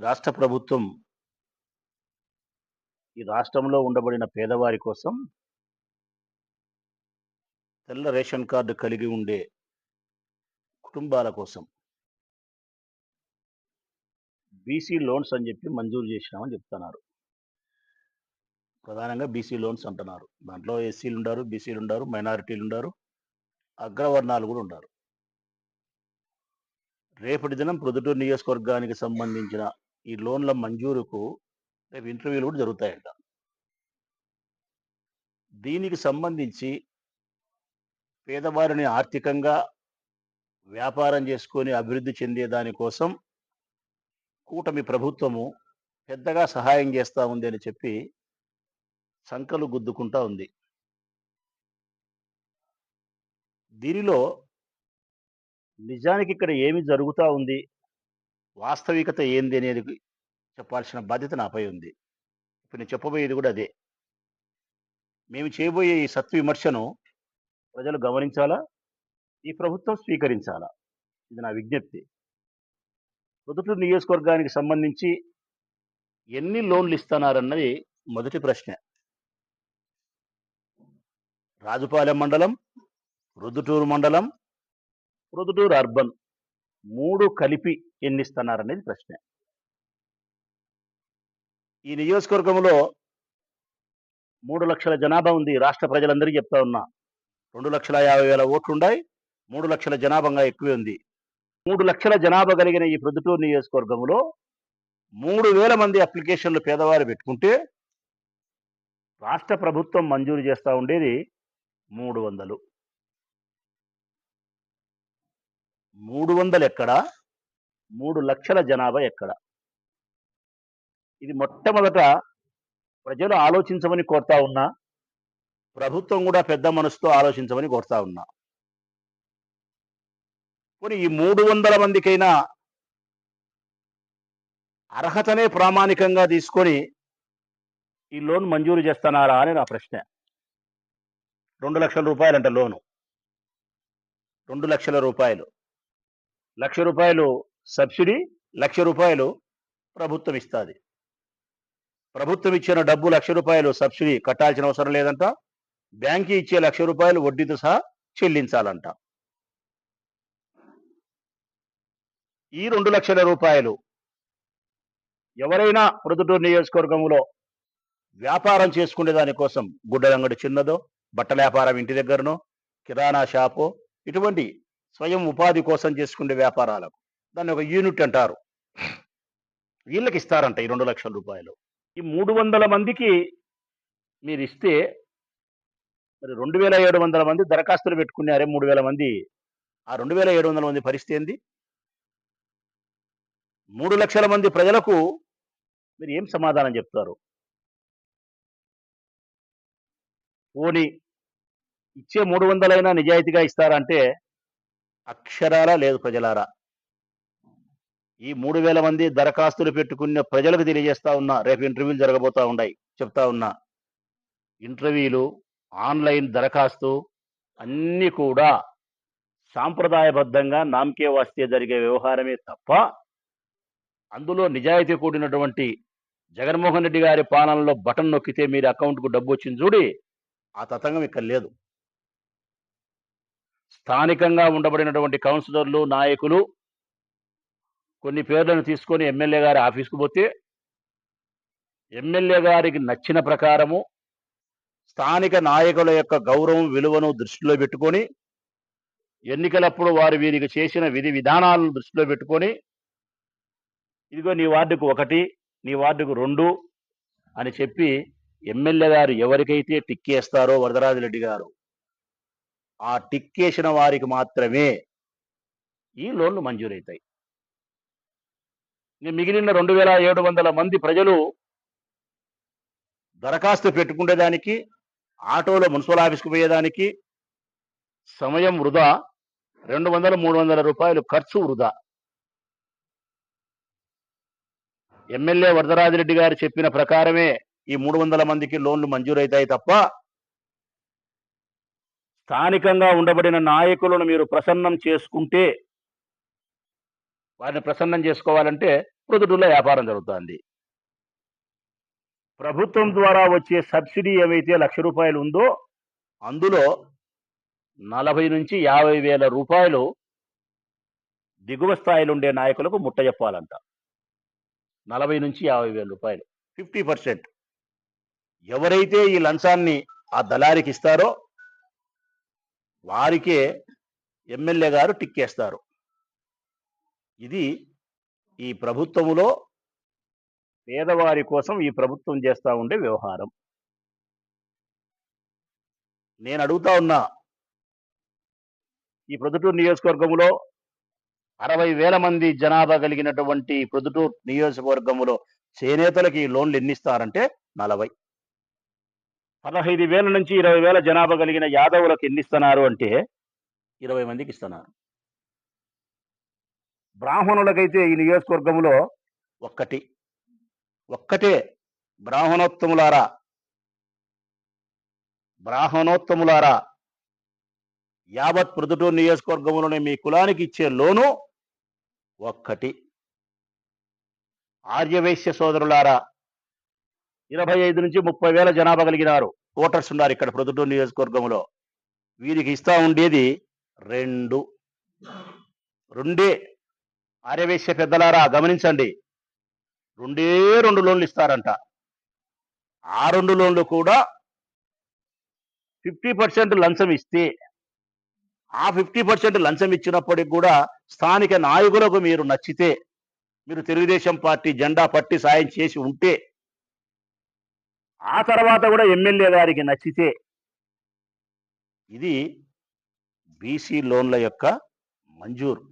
ఈ రాష్ట్ర ప్రభుత్వం ఈ రాష్ట్రంలో ఉండబడిన పేదవారి కోసం తెల్ల రేషన్ కార్డు కలిగి ఉండే కుటుంబాల కోసం బీసీ లోన్స్ అని చెప్పి మంజూరు చేసినామని చెప్తున్నారు. ప్రధానంగా బీసీ లోన్స్ అంటున్నారు. దాంట్లో ఎస్సీలు ఉండారు బీసీలు ఉండారు మైనారిటీలు ఉండారు అగ్రవర్ణాలు కూడా ఉండారు. రేపటి దినం ప్రొద్దుటూరు నియోజకవర్గానికి సంబంధించిన ఈ లోన్ల మంజూరుకు రేపు ఇంటర్వ్యూలు కూడా జరుగుతాయంట. దీనికి సంబంధించి పేదవారిని ఆర్థికంగా వ్యాపారం చేసుకొని అభివృద్ధి చెందే దానికోసం కూటమి ప్రభుత్వము పెద్దగా సహాయం చేస్తూ ఉంది అని చెప్పి సంకలు గుద్దుకుంటా ఉంది. దీనిలో నిజానికి ఇక్కడ ఏమి జరుగుతూ ఉంది? వాస్తవికత ఏంది అనేది చెప్పాల్సిన బాధ్యత నాపై ఉంది. ఇప్పుడు నేను చెప్పబోయేది కూడా అదే. మేము చేయబోయే ఈ సత్విమర్శను ప్రజలు గమనించాలా? ఈ ప్రభుత్వం స్వీకరించాలా? ఇది నా విజ్ఞప్తి. పొద్దుటూరు నియోజకవర్గానికి సంబంధించి ఎన్ని లోన్లు ఇస్తున్నారన్నది మొదటి ప్రశ్న. రాజుపాలెం మండలం రుద్దుటూరు మండలం రుద్దుటూరు అర్బన్. మూడు కలిపి ఎన్ని ఇస్తున్నారనేది ప్రశ్న. ఈ నియోజకవర్గంలో మూడు లక్షల జనాభా ఉంది. రాష్ట్ర ప్రజలందరికీ చెప్తా ఉన్నా. రెండు లక్షల యాభై వేల ఓట్లు ఉన్నాయి మూడు లక్షల జనాభాగా ఎక్కువే ఉంది. మూడు లక్షల జనాభా కలిగిన ఈ ప్రొద్దుటూరు నియోజకవర్గంలో మూడు వేల మంది అప్లికేషన్లు పేదవారు పెట్టుకుంటే రాష్ట్ర ప్రభుత్వం మంజూరు చేస్తూ ఉండేది మూడు వందలు. మూడు వందలు ఎక్కడ? మూడు లక్షల జనాభా ఎక్కడ? ఇది మొట్టమొదట ప్రజలు ఆలోచించమని కోరుతా ఉన్నా ప్రభుత్వం కూడా పెద్ద మనసుతో ఆలోచించమని కోరుతా ఉన్నా. పోనీ ఈ మూడు వందల మందికైనా అర్హతనే ప్రామాణికంగా తీసుకొని ఈ లోన్ మంజూరు చేస్తున్నారా అని నా ప్రశ్న. రెండు లక్షల రూపాయలంట లోను. రెండు లక్షల రూపాయలు. లక్ష రూపాయలు సబ్సిడీ లక్ష రూపాయలు ప్రభుత్వం ఇస్తుంది. ప్రభుత్వం ఇచ్చిన డబ్బు లక్ష రూపాయలు సబ్సిడీ కట్టాల్సిన అవసరం లేదంట. బ్యాంకి ఇచ్చే లక్ష రూపాయలు వడ్డీతో సహా చెల్లించాలంట. ఈ రెండు లక్షల రూపాయలు ఎవరైనా ప్రొద్దుటూరు నియోజకవర్గంలో వ్యాపారం చేసుకునే దానికోసం గుడ్డలంగడి చిన్నదో బట్టల వ్యాపారం ఇంటి దగ్గరనో కిరాణా షాపు ఇటువంటి స్వయం ఉపాధి కోసం చేసుకునే వ్యాపారాలకు. దాన్ని ఒక యూనిట్ అంటారు. వీళ్ళకి ఇస్తారంట ఈ రెండు లక్షల రూపాయలు. ఈ మూడు వందల మందికి మీరు ఇస్తే మరి రెండు వేల ఏడు వందల మంది దరఖాస్తులు పెట్టుకున్నారే మూడు వేల మంది. ఆ రెండు వేల ఏడు వందల మంది పరిస్థితి ఏంది? మూడు లక్షల మంది ప్రజలకు మీరు ఏం సమాధానం చెప్తారు? పోనీ ఇచ్చే మూడు వందలైనా నిజాయితీగా ఇస్తారంటే అక్షరాలా లేదు ప్రజలారా? ఈ మూడు వేల మంది దరఖాస్తులు పెట్టుకున్న ప్రజలకు తెలియజేస్తా ఉన్నా రేపు ఇంటర్వ్యూలు జరగబోతా ఉన్నాయి చెప్తా ఉన్నా. ఇంటర్వ్యూలు ఆన్లైన్ దరఖాస్తు అన్నీ కూడా సాంప్రదాయబద్ధంగా నామకే వాస్తే జరిగే వ్యవహారమే తప్ప అందులో నిజాయితీ కూడినటువంటి జగన్మోహన్ రెడ్డి గారి పాలనలో బటన్ నొక్కితే మీరు అకౌంట్కు డబ్బు వచ్చింది చూడి ఆ తతంగం ఇక్కడ లేదు. స్థానికంగా ఉండబడినటువంటి కౌన్సిలర్లు నాయకులు కొన్ని పేర్లను తీసుకొని ఎమ్మెల్యే గారి ఆఫీస్కు పోతే ఎమ్మెల్యే గారికి నచ్చిన ప్రకారము స్థానిక నాయకుల యొక్క గౌరవం విలువను దృష్టిలో పెట్టుకొని ఎన్నికలప్పుడు వారు వీరికి చేసిన విధి విధానాలను దృష్టిలో పెట్టుకొని ఇదిగో నీ వార్డుకు ఒకటి నీ వార్డుకు రెండు అని చెప్పి ఎమ్మెల్యే గారు ఎవరికైతే టిక్కేస్తారో వరదరాజరెడ్డి గారు ఆ టిక్కేసిన వారికి మాత్రమే ఈ లోన్లు మంజూరవుతాయి మిగిలిన రెండు వేల ఏడు వందల మంది ప్రజలు దరఖాస్తు పెట్టుకునేదానికి ఆటోలో మున్సిపల్ ఆఫీస్కి పోయేదానికి సమయం వృధా. రెండు వందల మూడు వందల రూపాయలు ఖర్చు వృధా. ఎమ్మెల్యే వరదరాజిరెడ్డి గారు చెప్పిన ప్రకారమే ఈ మూడు వందల మందికి లోన్లు మంజూరవుతాయి తప్ప స్థానికంగా ఉండబడిన నాయకులను మీరు ప్రసన్నం చేసుకుంటే వారిని ప్రసన్నం చేసుకోవాలంటే ప్రొద్దుటూరులో వ్యాపారం జరుగుతుంది. ప్రభుత్వం ద్వారా వచ్చే సబ్సిడీ ఏవైతే లక్ష రూపాయలు ఉందో అందులో నలభై నుంచి యాభై వేల రూపాయలు దిగువ స్థాయిలో ఉండే నాయకులకు ముట్ట చెప్పాలంట. నలభై నుంచి యాభై వేల రూపాయలు. Fifty percent. ఎవరైతే ఈ లంచాన్ని ఆ దళారికి ఇస్తారో వారికే ఎమ్మెల్యే గారు టిక్కేస్తారు. ఇది ఈ ప్రభుత్వములో పేదవారి కోసం ఈ ప్రభుత్వం చేస్తూ ఉండే వ్యవహారం. నేను అడుగుతా ఉన్నా ఈ ప్రొద్దుటూరు నియోజకవర్గంలో అరవై వేల మంది జనాభా కలిగినటువంటి ప్రొద్దుటూరు నియోజకవర్గంలో చేనేతలకి ఈ లోన్లు ఎన్నిస్తారంటే నలభై. పదహైదు వేల నుంచి ఇరవై వేల జనాభా కలిగిన యాదవులకు ఎన్ని ఇస్తున్నారు అంటే ఇరవై మందికి ఇస్తున్నారు. బ్రాహ్మణులకైతే ఈ నియోజకవర్గంలో ఒక్కటి. ఒక్కటే బ్రాహ్మణోత్తములారా. బ్రాహ్మణోత్తములారా. యావత్ ప్రొద్దుటూరు నియోజకవర్గంలోనే మీ కులానికి ఇచ్చే లోను ఒక్కటి. ఆర్యవైశ్య సోదరులారా ఇరవై ఐదు నుంచి ముప్పై వేల జనాభా కలిగినారు. ఓటర్స్ ఉన్నారు ఇక్కడ ప్రొద్దుటూరు నియోజకవర్గంలో. వీరికి ఇస్తా ఉండేది రెండు. రెండే ఆర్యవేశ్య పెద్దలారా గమనించండి. రెండే రెండు లోన్లు ఇస్తారంట. ఆ రెండు లోన్లు కూడా ఫిఫ్టీ పర్సెంట్ లంచం ఇస్తే ఆ ఫిఫ్టీ పర్సెంట్ లంచం ఇచ్చినప్పటికి కూడా స్థానిక నాయకులకు మీరు నచ్చితే మీరు తెలుగుదేశం పార్టీ జెండా పట్టి సాయం చేసి ఉంటే ఆ తర్వాత కూడా ఎమ్మెల్యే గారికి నచ్చితే ఇది బీసీ లోన్ల యొక్క మంజూరు.